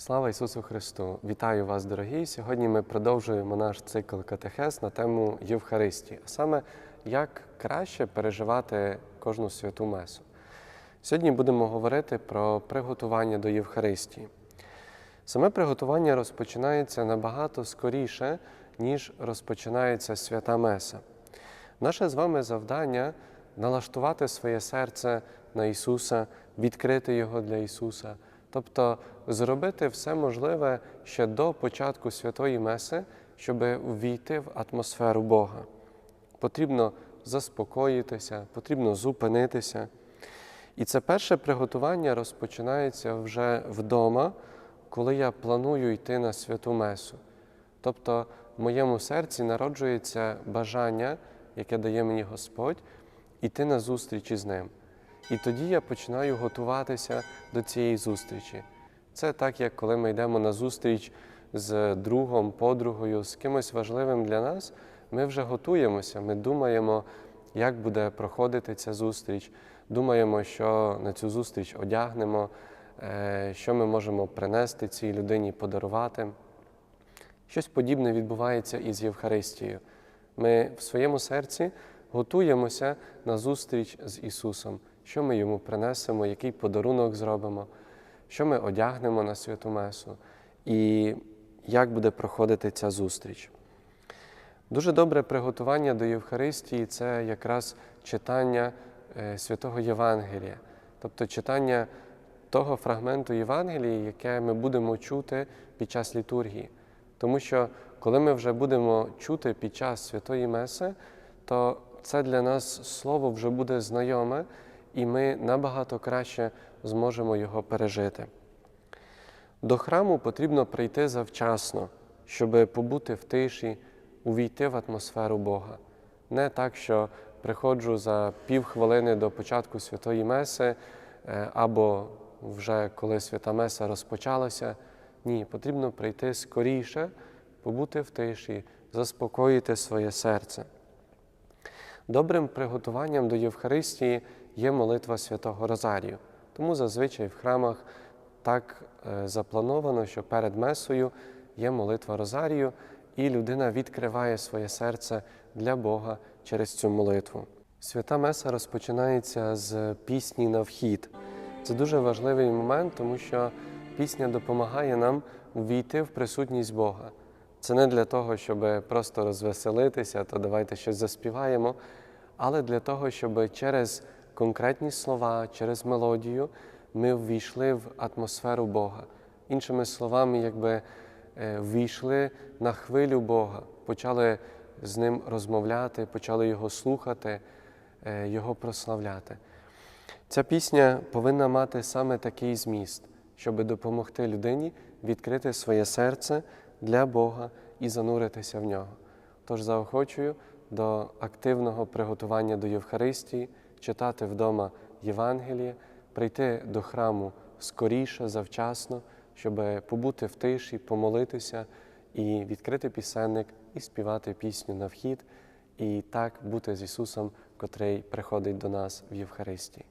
Слава Ісусу Христу! Вітаю вас, дорогі! Сьогодні ми продовжуємо наш цикл катехез на тему Євхаристії, а саме як краще переживати кожну святу месу. Сьогодні будемо говорити про приготування до Євхаристії. Саме приготування розпочинається набагато скоріше, ніж розпочинається свята Меса. Наше з вами завдання налаштувати своє серце на Ісуса, відкрити Його для Ісуса, тобто зробити все можливе ще до початку святої Меси, щоб ввійти в атмосферу Бога. Потрібно заспокоїтися, потрібно зупинитися. І це перше приготування розпочинається вже вдома, коли я планую йти на святу Месу. Тобто в моєму серці народжується бажання, яке дає мені Господь, іти на зустріч із ним. І тоді я починаю готуватися до цієї зустрічі. Це так, як коли ми йдемо на зустріч з другом, подругою, з кимось важливим для нас, ми вже готуємося, ми думаємо, як буде проходити ця зустріч, думаємо, що на цю зустріч одягнемо, е, що ми можемо принести цій людині, подарувати. Щось подібне відбувається і з Євхаристією. Ми в своєму серці готуємося на зустріч з Ісусом, що ми йому принесемо, який подарунок зробимо, що ми одягнемо на святу Месу і як буде проходити ця зустріч. Дуже добре приготування до Євхаристії це якраз читання е, святого Євангелія, тобто читання того фрагменту Євангелії, яке ми будемо чути під час літургії. Тому що коли ми вже будемо чути під час святої Меси, то це для нас слово вже буде знайоме, і ми набагато краще зможемо його пережити. До храму потрібно прийти завчасно, щоб побути в тиші, увійти в атмосферу Бога. Не так, що приходжу за півхвилини до початку святої Меси, е, або вже коли свята Меса розпочалася. Ні, потрібно прийти скоріше, побути в тиші, заспокоїти своє серце. Добрим приготуванням до Євхаристії є молитва святого Розарію. Тому зазвичай в храмах так е, заплановано, що перед Месою є молитва Розарію, і людина відкриває своє серце для Бога через цю молитву. Свята Меса розпочинається з пісні на вхід. Це дуже важливий момент, тому що пісня допомагає нам увійти в присутність Бога. Це не для того, щоб просто розвеселитися, то давайте щось заспіваємо, але для того, щоб через конкретні слова, через мелодію ми ввійшли в атмосферу Бога. Іншими словами, якби е, ввійшли на хвилю Бога, почали з ним розмовляти, почали його слухати, е, його прославляти. Ця пісня повинна мати саме такий зміст, щоб допомогти людині відкрити своє серце для Бога і зануритися в нього. Тож заохочую до активного приготування до Євхаристії, читати вдома Євангеліє, прийти до храму скоріше, завчасно, щоб побути в тиші, помолитися і відкрити пісенник, і співати пісню на вхід, і так бути з Ісусом, котрий приходить до нас в Євхаристії.